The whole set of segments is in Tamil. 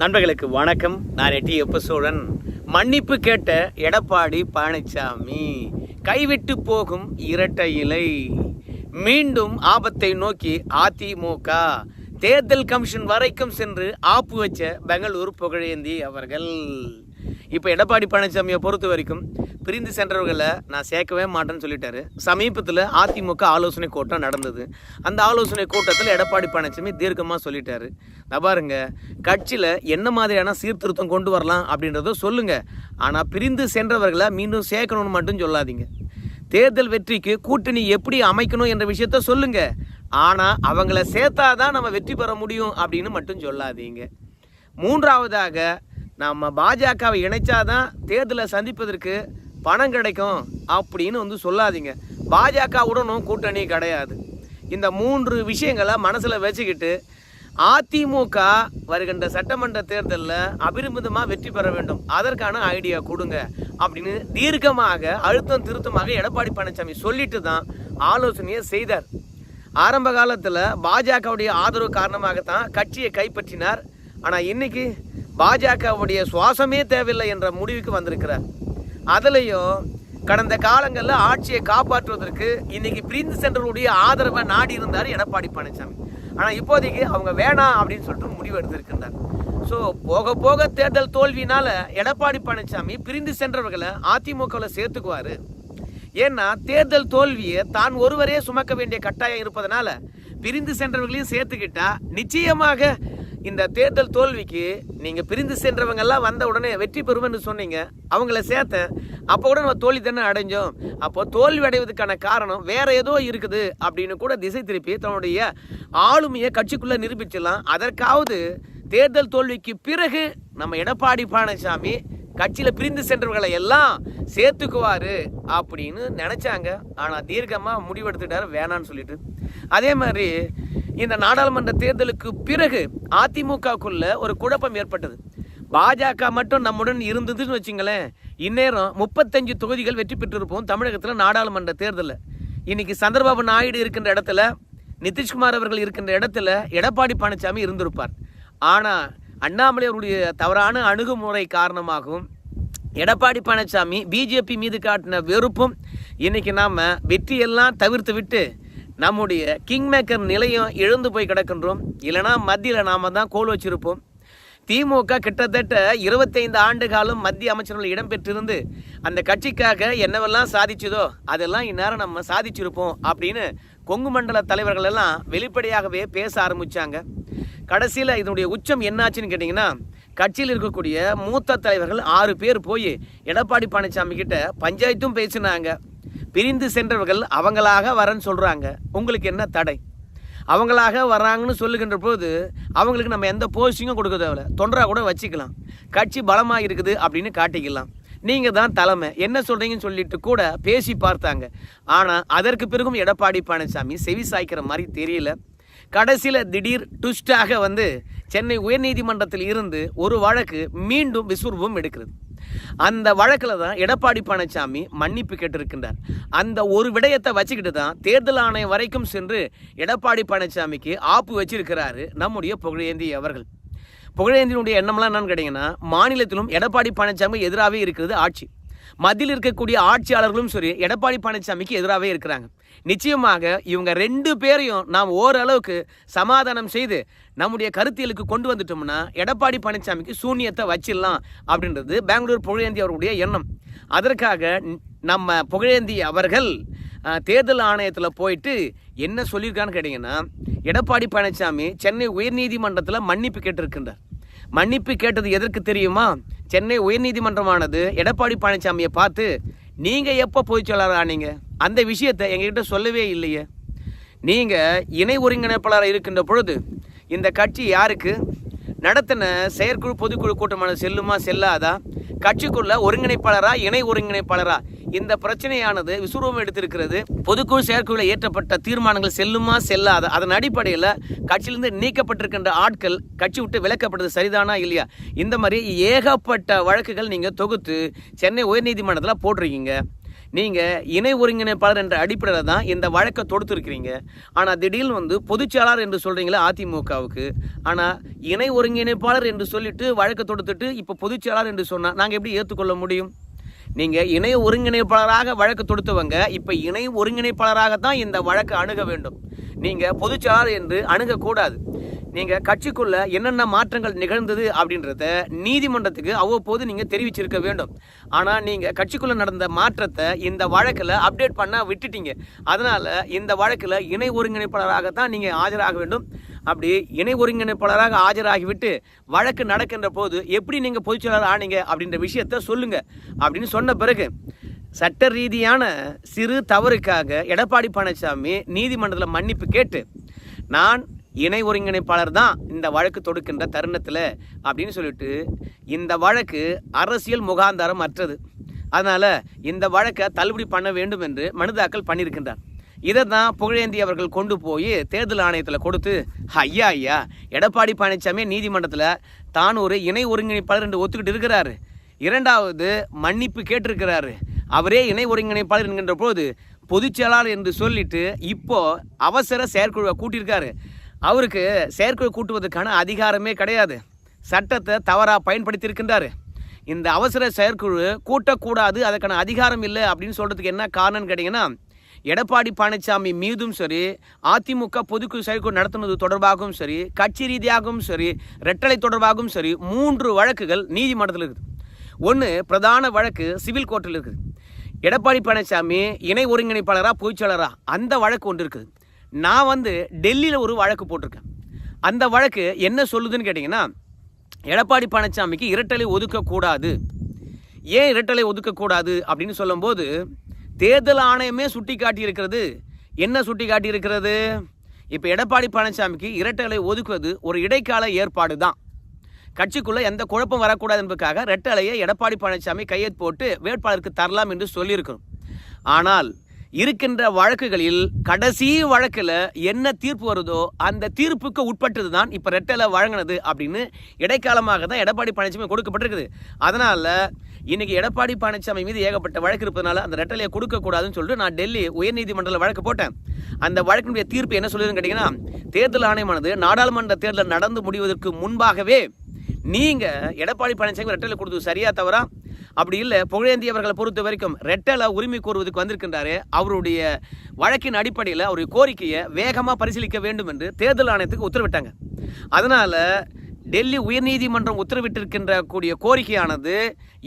நண்பர்களுக்கு வணக்கம். நான் எட்டி எப்பசோழன் மன்னிப்பு கேட்ட எடப்பாடி பழனிசாமி கைவிட்டு போகும் இரட்டை இலை மீண்டும் ஆபத்தை நோக்கி அதிமுக தேர்தல் கமிஷன் வரைக்கும் சென்று ஆப்பு வச்ச பெங்களூர் புகழேந்தி அவர்கள். இப்போ எடப்பாடி பழனிசாமியை பொறுத்த வரைக்கும் பிரிந்து சென்றவர்களை நான் சேர்க்கவே மாட்டேன்னு சொல்லிட்டாரு. சமீபத்தில் அதிமுக ஆலோசனை கூட்டம் நடந்தது. அந்த ஆலோசனை கூட்டத்தில் எடப்பாடி பழனிசாமி தீர்க்கமாக சொல்லிட்டாரு. நான் பாருங்க கட்சியில் என்ன மாதிரியான சீர்திருத்தம் கொண்டு வரலாம் அப்படின்றத சொல்லுங்க. ஆனால் பிரிந்து சென்றவர்களை மீண்டும் சேர்க்கணும்னு மட்டும் சொல்லாதீங்க. தேர்தல் வெற்றிக்கு கூட்டணி எப்படி அமைக்கணும் என்ற விஷயத்த சொல்லுங்க. ஆனால் அவங்கள சேர்த்தாதான் நம்ம வெற்றி பெற முடியும் அப்படின்னு மட்டும் சொல்லாதீங்க. மூன்றாவதாக நம்ம பாஜகவை இணைச்சாதான் தேர்தலை சந்திப்பதற்கு பணம் கிடைக்கும் அப்படின்னு வந்து சொல்லாதீங்க. பாஜகவுடனும் கூட்டணி கிடையாது. இந்த மூன்று விஷயங்களை மனசில் வச்சுக்கிட்டு அதிமுக வருகின்ற சட்டமன்ற தேர்தலில் அபிரமிதமாக வெற்றி பெற வேண்டும். அதற்கான ஐடியா கொடுங்க அப்படின்னு தீர்க்கமாக அழுத்தம் திருத்தமாக எடப்பாடி பழனிசாமி சொல்லிட்டு தான் ஆலோசனையை செய்தார். ஆரம்ப காலத்தில் பாஜகவுடைய ஆதரவு காரணமாகத்தான் கட்சியை கைப்பற்றினார். ஆனால் இன்னைக்கு பாஜகவுடைய சுவாசமே தேவையில்லை என்ற முடிவுக்கு வந்திருக்கிறார். அதுலேயும் கடந்த காலங்களில் ஆட்சியை காப்பாற்றுவதற்கு இன்னைக்கு பிரிந்து சென்றவருடைய ஆதரவை நாடி இருந்தார் எடப்பாடி பழனிசாமி. ஆனால் இப்போதைக்கு அவங்க வேணாம் அப்படின்னு சொல்லிட்டு முடிவு எடுத்திருக்கின்றார். ஸோ போக போக தேர்தல் தோல்வினால எடப்பாடி பழனிசாமி பிரிந்து சென்றவர்களை அதிமுகவில் சேர்த்துக்குவார். ஏன்னா தேர்தல் தோல்வியை தான் ஒருவரே சுமக்க வேண்டிய கட்டாயம் இருப்பதனால பிரிந்து சென்றவர்களையும் சேர்த்துக்கிட்டா நிச்சயமாக இந்த தேர்தல் தோல்விக்கு நீங்கள் பிரிந்து சென்றவங்க எல்லாம் வந்த உடனே வெற்றி பெறுவேன்னு சொன்னீங்க. அவங்கள சேர்த்தேன். அப்போ கூட நம்ம தோல்வி தானே அடைஞ்சோம். அப்போ தோல்வி அடைவதற்கான காரணம் வேற ஏதோ இருக்குது அப்படின்னு கூட திசை திருப்பி தன்னுடைய ஆளுமையை கட்சிக்குள்ளே நிரூபிச்சிடலாம். அதற்காவது தேர்தல் தோல்விக்கு பிறகு நம்ம எடப்பாடி பழனிசாமி கட்சியில் பிரிந்து சென்றவர்களை எல்லாம் சேர்த்துக்குவார் அப்படின்னு நினச்சாங்க. ஆனால் தீர்க்கமாக முடிவெடுத்துட்டார். வேணான்னு சொல்லிட்டு. அதே மாதிரி இந்த நாடாளுமன்ற தேர்தலுக்கு பிறகு அதிமுகக்குள்ள ஒரு குழப்பம் ஏற்பட்டது. பாஜக மட்டும் நம்முடன் இருந்ததுன்னு வச்சுங்களேன் இந்நேரம் முப்பத்தஞ்சு தொகுதிகள் வெற்றி பெற்றிருப்போம் தமிழகத்தில் நாடாளுமன்ற தேர்தலில். இன்னைக்கு சந்திரபாபு நாயுடு இருக்கின்ற இடத்துல நிதிஷ்குமார் அவர்கள் இருக்கின்ற இடத்துல எடப்பாடி பழனிசாமி இருந்திருப்பார். ஆனால் அண்ணாமலை அவருடைய தவறான அணுகுமுறை காரணமாகவும் எடப்பாடி பழனிசாமி பிஜேபி மீது காட்டின வெறுப்பும் இன்னைக்கு நாம் வெற்றியெல்லாம் தவிர்த்து விட்டு நம்முடைய கிங் மேக்கர் நிலையம் இழந்து போய் கிடக்கின்றோம். இல்லைனா மத்தியில் நாம தான் கோல் வச்சிருப்போம். திமுக கிட்டத்தட்ட இருபத்தைந்து ஆண்டு காலம் மத்திய அமைச்சர்கள் இடம்பெற்றிருந்து அந்த கட்சிக்காக என்னவெல்லாம் சாதிச்சதோ அதெல்லாம் இந்நேரம் நம்ம சாதிச்சிருப்போம் அப்படின்னு கொங்கு மண்டல தலைவர்கள் எல்லாம் வெளிப்படையாகவே பேச ஆரம்பித்தாங்க கடைசியில் இதனுடைய உச்சம் என்னாச்சுன்னு கேட்டிங்கன்னா கட்சியில் இருக்கக்கூடிய மூத்த தலைவர்கள் ஆறு பேர் போய் எடப்பாடி பழனிசாமி கிட்ட பஞ்சாயத்தும் பேசினாங்க. பிரிந்து சென்றவர்கள் அவங்களாக வரேன்னு சொல்கிறாங்க உங்களுக்கு என்ன தடை? அவங்களாக வர்றாங்கன்னு சொல்லுகின்ற போது அவங்களுக்கு நம்ம எந்த போஸ்டிங்கும் கொடுக்க தேவையில்ல. தொண்டராக கூட வச்சுக்கலாம். கட்சி பலமாக இருக்குது அப்படின்னு காட்டிக்கலாம். நீங்கள் தான் தலைமை. என்ன சொல்கிறீங்கன்னு சொல்லிட்டு கூட பேசி பார்த்தாங்க. ஆனால் அதற்கு பிறகும் எடப்பாடி பழனிசாமி செவி சாய்க்கிற மாதிரி தெரியல. கடைசியில் திடீர் ட்விஸ்டாக வந்து சென்னை உயர்நீதிமன்றத்தில் இருந்து ஒரு வழக்கு மீண்டும் விஸ்வரூபம் எடுக்கிறது. அந்த வழக்கில் தான் எடப்பாடி பழனிசாமி மன்னிப்பு கேட்டிருக்கின்றார். அந்த ஒரு விடயத்தை வச்சுக்கிட்டு தான் தேர்தல் ஆணையம் வரைக்கும் சென்று எடப்பாடி பழனிசாமிக்கு ஆப்பு வச்சிருக்கிறாரு நம்முடைய புகழேந்தி அவர்கள். புகழேந்தினுடைய எண்ணம்லாம் என்னன்னு கேட்டிங்கன்னா மாநிலத்திலும் எடப்பாடி பழனிசாமி எதிராகவே இருக்கிறது ஆட்சி. மத்தியில் இருக்கக்கூடிய ஆட்சியாளர்களும் சரி எடப்பாடி பழனிசாமிக்கு எதிராகவே இருக்கிறாங்க. நிச்சயமாக இவங்க ரெண்டு பேரையும் நாம் ஓரளவுக்கு சமாதானம் செய்து நம்முடைய கருத்தியலுக்கு கொண்டு வந்துட்டோம்னா எடப்பாடி பழனிசாமிக்கு சூன்யத்தை வச்சிடலாம் அப்படின்றது பெங்களூர் புகழேந்தி அவர்களுடைய எண்ணம். அதற்காக நம்ம புகழேந்தி அவர்கள் தேர்தல் ஆணையத்தில் போயிட்டு என்ன சொல்லியிருக்கான்னு கேட்டிங்கன்னா எடப்பாடி பழனிசாமி சென்னை உயர்நீதிமன்றத்தில் மன்னிப்பு கேட்டிருக்கின்றார். மன்னிப்பு கேட்டது எதற்கு தெரியுமா? சென்னை உயர்நீதிமன்றமானது எடப்பாடி பழனிசாமியை பார்த்து நீங்கள் எப்போ போய் ஆனீங்க அந்த விஷயத்தை எங்ககிட்ட சொல்லவே இல்லையே. நீங்கள் இணை ஒருங்கிணைப்பாளராக இருக்கின்ற பொழுது இந்த கட்சி யாருக்கு? நடத்தின செயற்குழு பொதுக்குழு கூட்டமான செல்லுமா செல்லாதா? கட்சிக்குள்ள ஒருங்கிணைப்பாளரா இணை ஒருங்கிணைப்பாளரா? இந்த பிரச்சனையானது விசுரூபம் எடுத்திருக்கிறது. பொதுக்குழு செயற்குழுவில் ஏற்றப்பட்ட தீர்மானங்கள் செல்லுமா செல்லாத? அதன் அடிப்படையில் கட்சியிலிருந்து நீக்கப்பட்டிருக்கின்ற ஆட்கள் கட்சி விட்டு விலக்கப்பட்டது சரிதானா இல்லையா? இந்த மாதிரி ஏகப்பட்ட வழக்குகள் நீங்கள் தொகுத்து சென்னை உயர்நீதிமன்றத்தில் போட்டிருக்கீங்க. நீங்கள் இணை ஒருங்கிணைப்பாளர் என்ற அடிப்படையில் தான் இந்த வழக்கை தொடுத்துருக்கிறீங்க. ஆனால் திடீர்னு வந்து பொதுச்செயலாளர் என்று சொல்கிறீங்களே அதிமுகவுக்கு. ஆனால் இணை ஒருங்கிணைப்பாளர் என்று சொல்லிட்டு வழக்கை தொடுத்துட்டு இப்போ பொதுச்செயலாளர் என்று சொன்னால் நாங்கள் எப்படி ஏற்றுக்கொள்ள முடியும்? நீங்கள் இணை ஒருங்கிணைப்பாளராக வழக்கு தொடுத்தவங்க இப்போ இணை ஒருங்கிணைப்பாளராக தான் இந்த வழக்கு அணுக வேண்டும். நீங்கள் பொதுச்செயலாளர் என்று அணுகக்கூடாது. நீங்கள் கட்சிக்குள்ள என்னென்ன மாற்றங்கள் நிகழ்ந்தது அப்படின்றத நீதிமன்றத்துக்கு அவ்வப்போது நீங்கள் தெரிவிச்சிருக்க வேண்டும். ஆனால் நீங்கள் கட்சிக்குள்ளே நடந்த மாற்றத்தை இந்த வழக்கில் அப்டேட் பண்ண விட்டுட்டீங்க. அதனால் இந்த வழக்கில் இணை ஒருங்கிணைப்பாளராக தான் நீங்கள் ஆஜராக வேண்டும். அப்படி இணை ஒருங்கிணைப்பாளராக ஆஜராகிவிட்டு வழக்கு நடக்கின்ற போது எப்படி நீங்கள் பொதுச்செயலாளர் ஆனீங்க அப்படின்ற விஷயத்த சொல்லுங்க. அப்படின்னு சொன்ன பிறகு சட்ட ரீதியான சிறு தவறுக்காக எடப்பாடி பழனிசாமி நீதிமன்றத்தில் மன்னிப்பு கேட்டு நான் இணை ஒருங்கிணைப்பாளர் தான் இந்த வழக்கு தொடுக்கின்ற தருணத்தில் அப்படின்னு சொல்லிட்டு இந்த வழக்கு அரசியல் முகாந்தாரம் அற்றது. அதனால் இந்த வழக்கை தள்ளுபடி பண்ண வேண்டும் என்று மனு தாக்கல் பண்ணியிருக்கின்றார். இதை தான் புகழேந்தி அவர்கள் கொண்டு போய் தேர்தல் ஆணையத்தில் கொடுத்து ஐயா ஐயா எடப்பாடி பழனிசாமி நீதிமன்றத்தில் தான் ஒரு இணை ஒருங்கிணைப்பாளர் என்று ஒத்துக்கிட்டு இருக்கிறாரு. இரண்டாவது மன்னிப்பு கேட்டிருக்கிறாரு. அவரே இணை ஒருங்கிணைப்பாளர் என்கின்ற போது பொதுச் செயலாளர் என்று சொல்லிட்டு இப்போ அவசர செயற்குழுவை கூட்டியிருக்காரு. அவருக்கு செயற்குழு கூட்டுவதற்கான அதிகாரமே கிடையாது. சட்டத்தை தவறாக பயன்படுத்தியிருக்கின்றாரு. இந்த அவசர செயற்குழு கூட்டக்கூடாது அதுக்கான அதிகாரம் இல்லை அப்படின்னு சொல்கிறதுக்கு என்ன காரணம்னு கேட்டிங்கன்னா எடப்பாடி பழனிசாமி மீதும் சரி அதிமுக பொதுக்குழு செயற்குழு நடத்துனது தொடர்பாகவும் சரி கட்சி ரீதியாகவும் சரி ரெட்டலை தொடர்பாகவும் சரி மூன்று வழக்குகள் நீதிமன்றத்தில் இருக்குது. ஒன்று பிரதான வழக்கு சிவில் கோர்ட்டில் இருக்குது. எடப்பாடி பழனிசாமி இணை ஒருங்கிணைப்பாளராக பொதுச்செயலராக அந்த வழக்கு ஒன்று இருக்குது. நான் வந்து டெல்லியில் ஒரு வழக்கு போட்டிருக்கேன். அந்த வழக்கு என்ன சொல்லுதுன்னு கேட்டிங்கன்னா எடப்பாடி பழனிசாமிக்கு இரட்டலை ஒதுக்கக்கூடாது. ஏன் இரட்டலை ஒதுக்கக்கூடாது அப்படின்னு சொல்லும்போது தேர்தல் ஆணையமே சுட்டி காட்டியிருக்கிறது என்ன சுட்டி காட்டியிருக்கிறது இப்போ எடப்பாடி பழனிசாமிக்கு இரட்டைகளை ஒதுக்குவது ஒரு இடைக்கால ஏற்பாடு தான் கட்சிக்குள்ளே எந்த குழப்பம் வரக்கூடாது என்பதற்காக ரெட்டலையை எடப்பாடி பழனிசாமி கையெழுத்து போட்டு வேட்பாளருக்கு தரலாம் என்று சொல்லியிருக்கிறோம். ஆனால் இருக்கின்ற வழக்குகளில் கடைசி வழக்கில் என்ன தீர்ப்பு வருதோ அந்த தீர்ப்புக்கு உட்பட்டது தான் இப்போ ரெட்டலை வழங்கினது அப்படின்னு இடைக்காலமாக தான் எடப்பாடி பழனிசாமி கொடுக்கப்பட்டிருக்குது. அதனால் இன்றைக்கி எடப்பாடி பழனிசாமி மீது ஏகப்பட்ட வழக்கு இருப்பதனால அந்த ரெட்டலையை கொடுக்கக்கூடாதுன்னு சொல்லிட்டு நான் டெல்லி உயர்நீதிமன்றத்தில் வழக்கு போட்டேன். அந்த வழக்கினுடைய தீர்ப்பு என்ன சொல்லுதுன்னு கேட்டிங்கன்னா தேர்தல் ஆணையமானது நாடாளுமன்ற தேர்தல் நடந்து முடிவதற்கு முன்பாகவே நீங்கள் எடப்பாடி பழனிசாமி ரெட்டலை கொடுத்தது சரியாக தவறா? அப்படி இல்லை புகழேந்தி அவர்களை பொறுத்த வரைக்கும் ரெட்டலை உரிமை கோருவதற்கு வந்திருக்கின்றாரு அவருடைய வழக்கின் அடிப்படையில் அவருடைய கோரிக்கையை வேகமாக பரிசீலிக்க வேண்டும் என்று தேர்தல் ஆணையத்துக்கு உத்தரவிட்டாங்க. அதனால் டெல்லி உயர்நீதிமன்றம் உத்தரவிட்டிருக்கின்ற கூடிய கோரிக்கையானது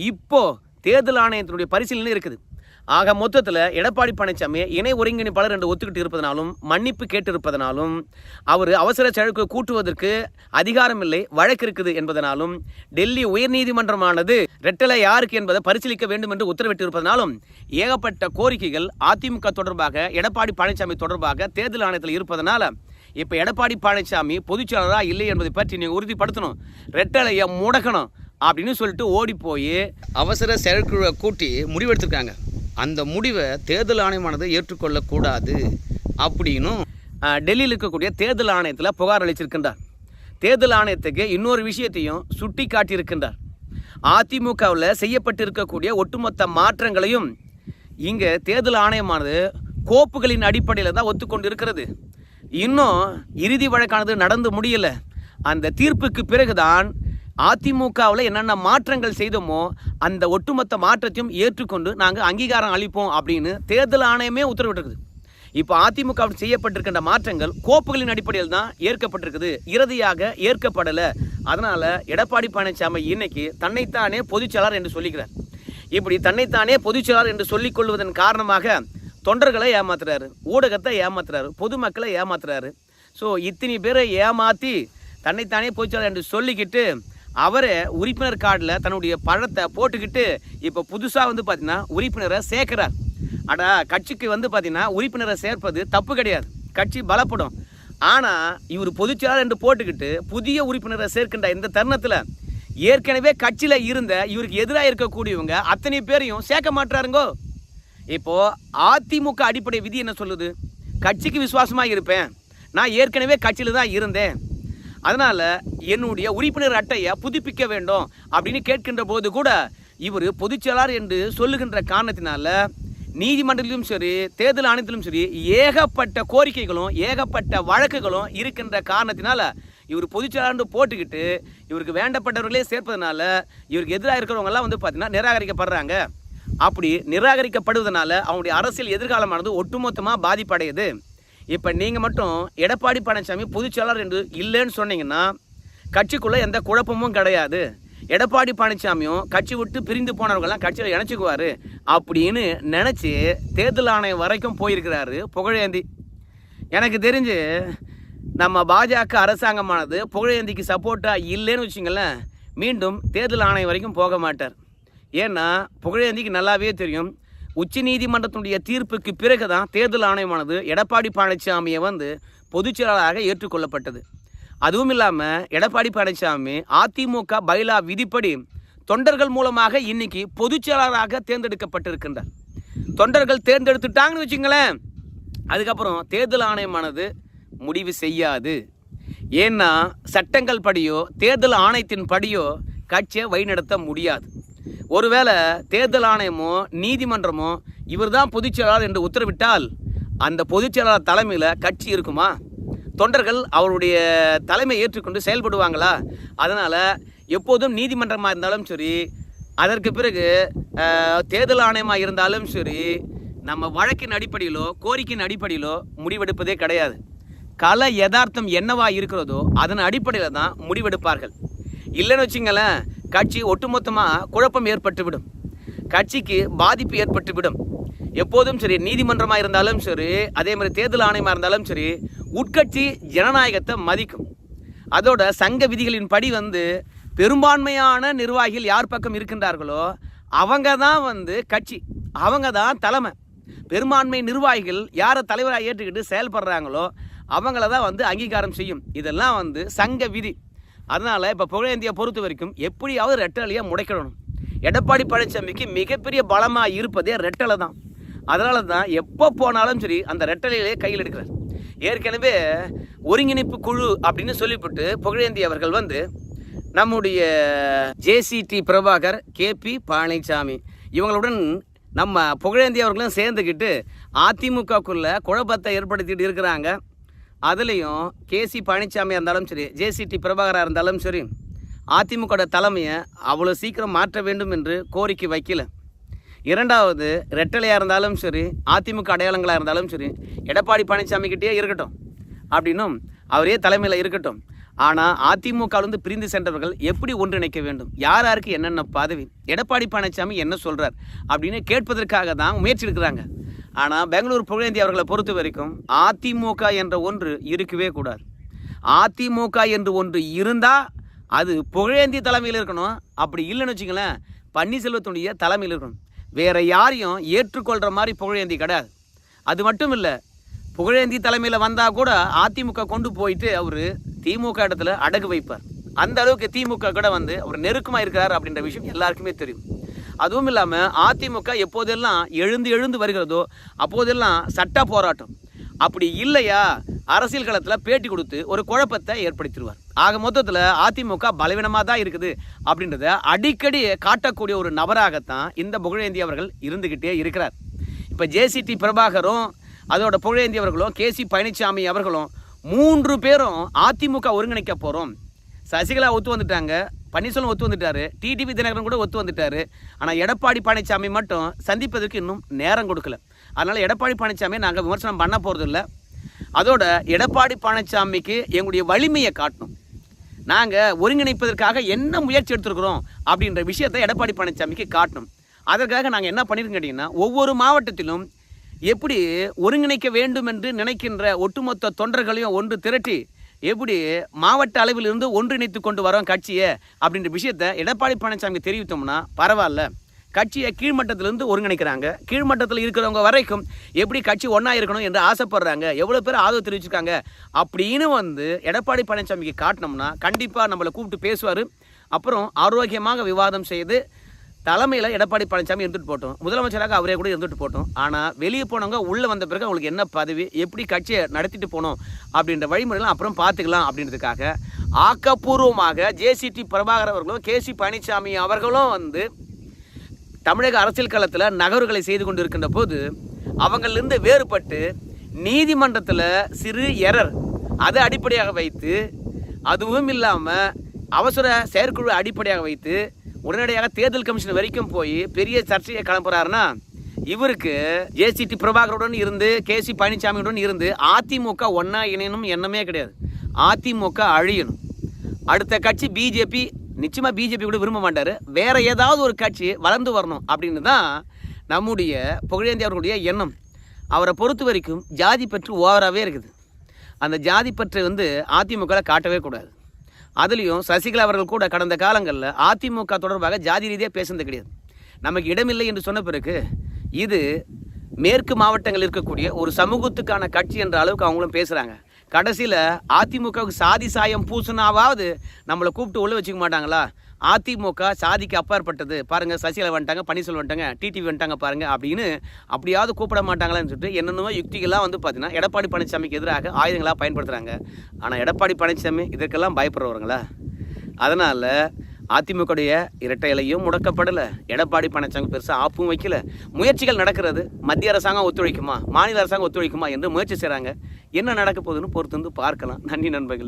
இப்போ தேர்தல் ஆணையத்தினுடைய பரிசீலனை இருக்குது. ஆக மொத்தத்தில் எடப்பாடி பழனிசாமி இணை ஒருங்கிணைப்பாளர் என்று ஒத்துக்கிட்டு இருப்பதனாலும் மன்னிப்பு கேட்டிருப்பதனாலும் அவர் அவசர செழுக்கு கூட்டுவதற்கு அதிகாரம் இல்லை வழக்கு இருக்குது என்பதனாலும் டெல்லி உயர்நீதிமன்றமானது ரெட்டலை யாருக்கு என்பதை பரிசீலிக்க வேண்டும் என்று உத்தரவிட்டிருப்பதனாலும் ஏகப்பட்ட கோரிக்கைகள் அதிமுக தொடர்பாக எடப்பாடி பழனிசாமி தொடர்பாக தேர்தல் ஆணையத்தில் இருப்பதனால இப்போ எடப்பாடி பழனிசாமி பொதுச்செயலரா இல்லை என்பதை பற்றி நீங்கள் உறுதிப்படுத்தணும். ரெட்டலையை முடக்கணும் அப்படின்னு சொல்லிட்டு ஓடி போய் அவசர செயற்குழுவை கூட்டி முடிவெடுத்திருக்காங்க. அந்த முடிவை தேர்தல் ஆணையமானது ஏற்றுக்கொள்ளக்கூடாது அப்படின்னும் டெல்லியில் இருக்கக்கூடிய தேர்தல் ஆணையத்தில் புகார் அளிச்சிருக்கின்றார். தேர்தல் ஆணையத்துக்கு இன்னொரு விஷயத்தையும் சுட்டி காட்டியிருக்கின்றார். அதிமுகவில் செய்யப்பட்டிருக்கக்கூடிய ஒட்டுமொத்த மாற்றங்களையும் இங்கே தேர்தல் ஆணையமானது கோப்புகளின் அடிப்படையில் தான் ஒத்துக்கொண்டு இருக்கிறது இன்னும் இறுதி வழக்கானது நடந்து முடியல. அந்த தீர்ப்புக்கு பிறகுதான் அதிமுகவில் என்னென்ன மாற்றங்கள் செய்தோமோ அந்த ஒட்டுமொத்த மாற்றத்தையும் ஏற்றுக்கொண்டு நாங்கள் அங்கீகாரம் அளிப்போம் அப்படின்னு தேர்தல் ஆணையமே உத்தரவிட்டிருக்குது. இப்போ அதிமுக செய்யப்பட்டிருக்கின்ற மாற்றங்கள் கோப்புகளின் அடிப்படையில் தான் ஏற்கப்பட்டிருக்குது. இறுதியாக ஏற்கப்படலை. அதனால் எடப்பாடி பழனிசாமி இன்னைக்கு தன்னைத்தானே பொதுச்செயலாளர் என்று சொல்லிக்கிறார். இப்படி தன்னைத்தானே பொதுச்செயலாளர் என்று சொல்லிக் கொள்வதன் காரணமாக தொண்டர்களை ஏமாத்துறாரு ஊடகத்தை ஏமாத்துறாரு பொதுமக்களை ஏமாத்துறாரு. ஸோ இத்தனை பேரை ஏமாற்றி தன்னைத்தானே பொதுச்செயலாளர் என்று சொல்லிக்கிட்டு அவர் உறுப்பினர் கார்டில் தன்னுடைய பழத்தை போட்டுக்கிட்டு இப்போ புதுசாக வந்து பார்த்தீங்கன்னா உறுப்பினரை சேர்க்கிறார். அடா கட்சிக்கு வந்து பார்த்தீங்கன்னா உறுப்பினரை சேர்ப்பது தப்பு கிடையாது. கட்சி பலப்படும். ஆனால் இவர் பொதுச்செயலாளர் என்று போட்டுக்கிட்டு புதிய உறுப்பினரை சேர்க்கின்ற இந்த தருணத்தில் ஏற்கனவே கட்சியில் இருந்த இவருக்கு எதிராக இருக்கக்கூடியவங்க அத்தனை பேரையும் சேர்க்க மாட்டாருங்கோ? இப்போது அதிமுக அடிப்படை விதி என்ன சொல்லுது? கட்சிக்கு விசுவாசமாக இருப்பேன். நான் ஏற்கனவே கட்சியில் தான் இருந்தேன். அதனால் என்னுடைய உறுப்பினர் அட்டையை புதுப்பிக்க வேண்டும் அப்படின்னு கேட்கின்ற போது கூட இவர் பொதுச்செயலாளர் என்று சொல்லுகின்ற காரணத்தினால நீதிமன்றத்திலும் சரி தேர்தல் ஆணையத்திலும் சரி ஏகப்பட்ட கோரிக்கைகளும் ஏகப்பட்ட வழக்குகளும் இருக்கின்ற காரணத்தினால இவர் பொதுச்செயலாளர் போட்டுக்கிட்டு இவருக்கு வேண்டப்பட்டவர்களே சேர்ப்பதனால இவருக்கு எதிராக இருக்கிறவங்கெல்லாம் வந்து பார்த்தீங்கன்னா நிராகரிக்கப்படுறாங்க. அப்படி நிராகரிக்கப்படுவதனால அவங்களுடைய அரசியல் எதிர்காலமானது ஒட்டுமொத்தமாக பாதிப்படையுது. இப்போ நீங்கள் மட்டும் எடப்பாடி பழனிசாமி பொதுச்செயலாளர் என்று இல்லைன்னு சொன்னீங்கன்னா கட்சிக்குள்ளே எந்த குழப்பமும் கிடையாது. எடப்பாடி பழனிசாமியும் கட்சி விட்டு பிரிந்து போனவங்கெல்லாம் கட்சியில் இணைச்சிக்குவார் அப்படின்னு நினச்சி தேர்தல் ஆணையம் வரைக்கும் போயிருக்கிறாரு புகழேந்தி. எனக்கு தெரிஞ்சு நம்ம பாஜக அரசாங்கமானது புகழேந்திக்கு சப்போர்ட்டாக இல்லைன்னு வச்சுங்களேன் மீண்டும் தேர்தல் ஆணையம் வரைக்கும் போக மாட்டார். ஏன்னா புகழேந்திக்கு நல்லாவே தெரியும். உச்சநீதிமன்றத்தினுடைய தீர்ப்புக்கு பிறகு தான் தேர்தல் ஆணையமானது எடப்பாடி பழனிசாமியை வந்து பொதுச்செயலாளராக ஏற்றுக்கொள்ளப்பட்டது. அதுவும் இல்லாமல் எடப்பாடி பழனிசாமி அதிமுக பைலா விதிப்படி தொண்டர்கள் மூலமாக இன்னைக்கு பொதுச்செயலாளராக தேர்ந்தெடுக்கப்பட்டிருக்கின்றார். தொண்டர்கள் தேர்ந்தெடுத்துட்டாங்கன்னு வச்சுங்களேன் அதுக்கப்புறம் தேர்தல் ஆணையமானது முடிவு செய்யாது. ஏன்னா சட்டங்கள் படியோ தேர்தல் ஆணையத்தின் படியோ கட்சியை வழிநடத்த முடியாது. ஒருவேளை தேர்தல் ஆணையமோ நீதிமன்றமோ இவர்தான் பொதுச் செயலாளர் என்று உத்தரவிட்டால் அந்த பொதுச் செயலாளர் தலைமையில் கட்சி இருக்குமா? தொண்டர்கள் அவருடைய தலைமை ஏற்றுக்கொண்டு செயல்படுவாங்களா? அதனால் எப்போதும் நீதிமன்றமாக இருந்தாலும் சரி அதற்கு பிறகு தேர்தல் ஆணையமாக இருந்தாலும் சரி நம்ம வழக்கின் அடிப்படையிலோ கோரிக்கையின் அடிப்படையிலோ முடிவெடுப்பதே கிடையாது. கல யதார்த்தம் என்னவா இருக்கிறதோ அதன் அடிப்படையில் தான் முடிவெடுப்பார்கள். இல்லைன்னு வச்சுங்களேன் கட்சி ஒட்டுமொத்தமாக குழப்பம் ஏற்பட்டுவிடும். கட்சிக்கு பாதிப்பு ஏற்பட்டுவிடும். எப்போதும் சரி நீதிமன்றமாக இருந்தாலும் சரி அதே மாதிரி தேர்தல் ஆணையமாக இருந்தாலும் சரி உட்கட்சி ஜனநாயகத்தை மதிக்கும். அதோட சங்க விதிகளின் படி வந்து பெரும்பான்மையான நிர்வாகிகள் யார் பக்கம் இருக்கின்றார்களோ அவங்க தான் வந்து கட்சி. அவங்க தான் தலைமை. பெரும்பான்மை நிர்வாகிகள் யாரை தலைவராக ஏற்றுக்கிட்டு செயல்படுறாங்களோ அவங்கள தான் வந்து அங்கீகாரம் செய்யும். இதெல்லாம் வந்து சங்க விதி. அதனால் இப்போ புகழேந்தியை பொறுத்த வரைக்கும் எப்படியாவது ரெட்டலையை முடைக்கணும். எடப்பாடி பழனிசாமிக்கு மிகப்பெரிய பலமாக இருப்பதே ரெட்டலை தான். அதனால தான் எப்போ போனாலும் சரி அந்த ரெட்டலையிலே கையில் எடுக்கிறார். ஏற்கனவே ஒருங்கிணைப்பு குழு அப்படின்னு சொல்லிவிட்டு புகழேந்தி அவர்கள் வந்து நம்முடைய ஜேசிடி பிரபாகர் கேபி பழனிசாமி இவங்களுடன் நம்ம புகழேந்தி அவர்களும் சேர்ந்துக்கிட்டு அதிமுகக்குள்ளே குழப்பத்தை ஏற்படுத்திட்டு இருக்கிறாங்க. அதுலேயும் கேசி பழனிசாமியாக இருந்தாலும் சரி ஜேசிடி பிரபாகராக இருந்தாலும் சரி அதிமுக தலைமையை அவ்வளோ சீக்கிரம் மாற்ற வேண்டும் என்று கோரிக்கை வைக்கல. இரண்டாவது ரெட்டலையாக இருந்தாலும் சரி அதிமுக அடையாளங்களாக இருந்தாலும் சரி எடப்பாடி பழனிசாமிக்கிட்டே இருக்கட்டும். அப்படின்னும் அவரே தலைமையில் இருக்கட்டும். ஆனால் அதிமுகவிலிருந்து பிரிந்து சென்றவர்கள் எப்படி ஒன்றிணைக்க வேண்டும்? யார் யாருக்கு என்னென்ன பதவி எடப்பாடி பழனிசாமி என்ன சொல்கிறார் அப்படின்னு கேட்பதற்காக தான் முயற்சி எடுக்கிறாங்க. ஆனால் பெங்களூர் புகழேந்தி அவர்களை பொறுத்த வரைக்கும் அதிமுக என்ற ஒன்று இருக்கவே கூடாது. அதிமுக என்று ஒன்று இருந்தால் அது புகழேந்தி தலைமையில் இருக்கணும். அப்படி இல்லைன்னு வச்சுங்களேன் பன்னீர்செல்வத்துடைய தலைமையில் இருக்கணும். வேறு யாரையும் ஏற்றுக்கொள்கிற மாதிரி புகழேந்தி கிடையாது. அது மட்டும் இல்லை புகழேந்தி தலைமையில் வந்தால் கூட அதிமுக கொண்டு போயிட்டு அவர் திமுக இடத்துல அடகு வைப்பார். அந்த அளவுக்கு திமுக கூட வந்து அவர் நெருக்கமாக இருக்கிறார் அப்படின்ற விஷயம் எல்லாருக்குமே தெரியும். அதுவும் இல்லாமல் அதிமுக எப்போதெல்லாம் எழுந்து எழுந்து வருகிறதோ அப்போதெல்லாம் சட்ட போராட்டம். அப்படி இல்லையா? அரசியல் களத்தில் பேட்டி கொடுத்து ஒரு குழப்பத்தை ஏற்படுத்திடுவார். ஆக மொத்தத்தில் அதிமுக பலவீனமாக தான் இருக்குது அப்படின்றத அடிக்கடி காட்டக்கூடிய ஒரு நபராகத்தான் இந்த புகழேந்தி அவர்கள் இருந்துக்கிட்டே இருக்கிறார். இப்போ ஜேசிடி பிரபாகரும் அதோட புகழேந்தி அவர்களும் கேசி பழனிசாமி அவர்களும் மூன்று பேரும் அதிமுக ஒருங்கிணைக்க போகிறோம் சசிகலா ஒத்து வந்துட்டாங்க. பன்னீர்செல்வம் ஒத்து வந்துட்டாரு. டிடிவி தினகரன் கூட ஒத்து வந்துட்டாரு. ஆனால் எடப்பாடி பழனிசாமி மட்டும் சந்திப்பதற்கு இன்னும் நேரம் கொடுக்கல. அதனால் எடப்பாடி பழனிசாமியை நாங்கள் விமர்சனம் பண்ண போகிறது இல்லை அதோட எடப்பாடி பழனிசாமிக்கு எங்களுடைய வலிமையை காட்டணும். நாங்கள் ஒருங்கிணைப்பதற்காக என்ன முயற்சி எடுத்திருக்கிறோம் அப்படின்ற விஷயத்தை எடப்பாடி பழனிசாமிக்கு காட்டணும். அதற்காக நாங்கள் என்ன பண்ணியிருக்கோம் கேட்டிங்கன்னா ஒவ்வொரு மாவட்டத்திலும் எப்படி ஒருங்கிணைக்க வேண்டும் என்று நினைக்கின்ற ஒட்டுமொத்த தொண்டர்களையும் ஒன்று திரட்டி எப்படி மாவட்ட அளவில் இருந்து ஒன்றிணைத்து கொண்டு வரோம் கட்சியை அப்படின்ற விஷயத்தை எடப்பாடி பழனிசாமி தெரிவித்தோம்னா பரவாயில்ல. கட்சியை கீழ்மட்டத்திலிருந்து ஒருங்கிணைக்கிறாங்க. கீழ்மட்டத்தில் இருக்கிறவங்க வரைக்கும் எப்படி கட்சி ஒன்றா இருக்கணும் என்று ஆசைப்படுறாங்க. எவ்வளோ பேர் ஆதரவு தெரிவிச்சிருக்காங்க. அப்படின்னு வந்து எடப்பாடி பழனிசாமிக்கு காட்டினோம்னா கண்டிப்பாக நம்மளை கூப்பிட்டு பேசுவார். அப்புறம் ஆரோக்கியமாக விவாதம் செய்து தலைமையில் எடப்பாடி பழனிசாமி இருந்துட்டு போட்டோம். முதலமைச்சராக அவரே கூட இருந்துட்டு போட்டோம். ஆனால் வெளியே போனவங்க உள்ளே வந்த பிறகு அவங்களுக்கு என்ன பதவி எப்படி கட்சியை நடத்திட்டு போகணும் அப்படின்ற வழிமுறைலாம் அப்புறம் பார்த்துக்கலாம் அப்படின்றதுக்காக ஆக்கப்பூர்வமாக ஜேசிடி பிரபாகர் அவர்களும் கேசி பழனிசாமி அவர்களும் வந்து தமிழக அரசியல் களத்தில் நகர்வுகளை செய்து கொண்டு இருக்கின்ற போது அவங்களிருந்து வேறுபட்டு நீதிமன்றத்தில் சிறு எரர் அதை அடிப்படையாக வைத்து அதுவும் இல்லாமல் அவசர செயற்குழு அடிப்படையாக வைத்து உடனடியாக தேர்தல் கமிஷன் வரைக்கும் போய் பெரிய சர்ச்சையை கிளம்புறாருன்னா இவருக்கு ஏசிடி பிரபாகருடன் இருந்து கே சி பழனிசாமியுடன் இருந்து அதிமுக ஒன்றா இணையணும் எண்ணமே கிடையாது. அதிமுக அழியணும். அடுத்த கட்சி பிஜேபி நிச்சயமாக பிஜேபி கூட விரும்ப மாட்டார். வேற ஏதாவது ஒரு கட்சி வளர்ந்து வரணும் அப்படின்னு தான் நம்முடைய புகழேந்தி அவர்களுடைய எண்ணம். அவரை பொறுத்த வரைக்கும் ஜாதி பற்று ஓவராகவே இருக்குது. அந்த ஜாதி பற்றை வந்து அதிமுகவில் காட்டவே கூடாது. அதுலேயும் சசிகலா அவர்கள் கூட கடந்த காலங்களில் அதிமுக தொடர்பாக ஜாதி ரீதியாக பேசுனது கிடையாது. நமக்கு இடமில்லை என்று சொன்ன பிறகு இது மேற்கு மாவட்டங்கள் இருக்கக்கூடிய ஒரு சமூகத்துக்கான கட்சி என்ற அளவுக்கு அவங்களும் பேசுகிறாங்க கடைசியில் அதிமுகவுக்கு சாதி சாயம் பூசுனாவது நம்மளை கூப்பிட்டு உள்ளே வச்சுக்க மாட்டாங்களா? அதிமுக சாதிக்கு அப்பாற்பட்டது. பாருங்கள் சசிகலா வந்துட்டாங்க பன்னீர்செல்வம் வந்துட்டாங்க டிடிவி வந்துட்டாங்க பாருங்கள் அப்படின்னு அப்படியாவது கூப்பிட மாட்டாங்களான்னு சொல்லிட்டு என்னென்னமோ யுக்திகள்லாம் வந்து பார்த்தீங்கன்னா எடப்பாடி பழனிசாமிக்கு எதிராக ஆயுதங்களாக பயன்படுத்துகிறாங்க ஆனால் எடப்பாடி பழனிசாமி இதற்கெல்லாம் பயப்படுறவங்களா? அதனால் அதிமுகவுடைய இரட்டை இலையும் முடக்கப்படலை. எடப்பாடி பழனிசாமி பெருசாக ஆப்பும் வைக்கல. முயற்சிகள் நடக்கிறது. மத்திய அரசாங்கம் ஒத்துழைக்குமா? மாநில அரசாங்கம் ஒத்துழைக்குமா என்று முயற்சி செய்கிறாங்க என்ன நடக்க போகுதுன்னு பொறுத்து வந்து பார்க்கலாம். நன்றி நண்பர்கள்.